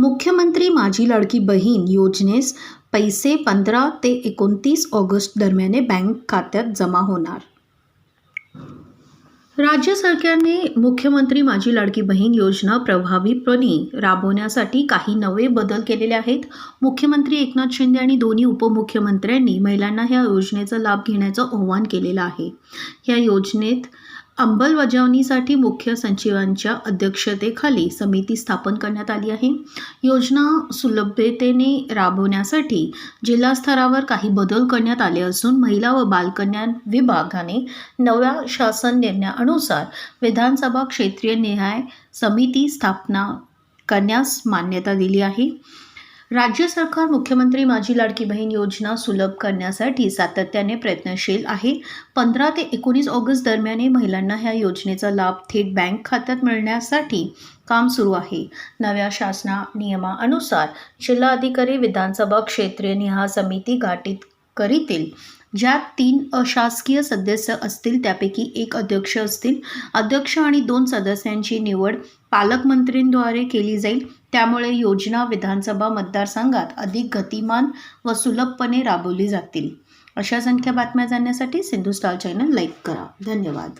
मुख्यमंत्री माझी लाडकी बहीण योजनेस पैसे पंधरा ते एकोणतीस ऑगस्ट दरम्यान बँक खात्यात जमा होणार. राज्य सरकारने मुख्यमंत्री माझी लाडकी बहीण योजना प्रभावीपणे राबवण्यासाठी काही नवे बदल केलेले आहेत. मुख्यमंत्री एकनाथ शिंदे आणि दोन्ही उपमुख्यमंत्र्यांनी महिलांना ह्या योजनेचा लाभ घेण्याचं आव्हान केलेलं आहे. या योजनेत अंमलबजावणीसाठी मुख्य सचिवांच्या अध्यक्षतेखाली समिती स्थापन करण्यात आली आहे. योजना सुलभतेने राबवण्यासाठी जिल्हा स्तरावर काही बदल करण्यात आले असून महिला व बालकल्याण विभागाने नव्या शासन निर्णयानुसार विधानसभा क्षेत्रीय न्याय समिती स्थापना करण्यास मान्यता दिली आहे. राज्य सरकार मुख्यमंत्री माझी लाडकी बहीण योजना सुलभ करण्यासाठी सातत्याने प्रयत्नशील आहे. पंधरा ते एकोणीस ऑगस्ट दरम्यान महिलांना ह्या योजनेचा लाभ थेट बँक खात्यात मिळण्यासाठी काम सुरू आहे. नव्या शासना नियमानुसार जिल्हाधिकारी विधानसभा क्षेत्रीय निहा समिती गाठीत करीतील. ज्यात तीन अशासकीय सदस्य असतील त्यापैकी एक अध्यक्ष असतील. अध्यक्ष आणि दोन सदस्यांची निवड पालकमंत्रींद्वारे केली जाईल. त्यामुळे योजना विधानसभा मतदारसंघात अधिक गतिमान व सुलभपणे राबवली जातील. अशा संख्या बातम्या जाणण्यासाठी सिंधू स्टार चॅनल लाईक करा. धन्यवाद.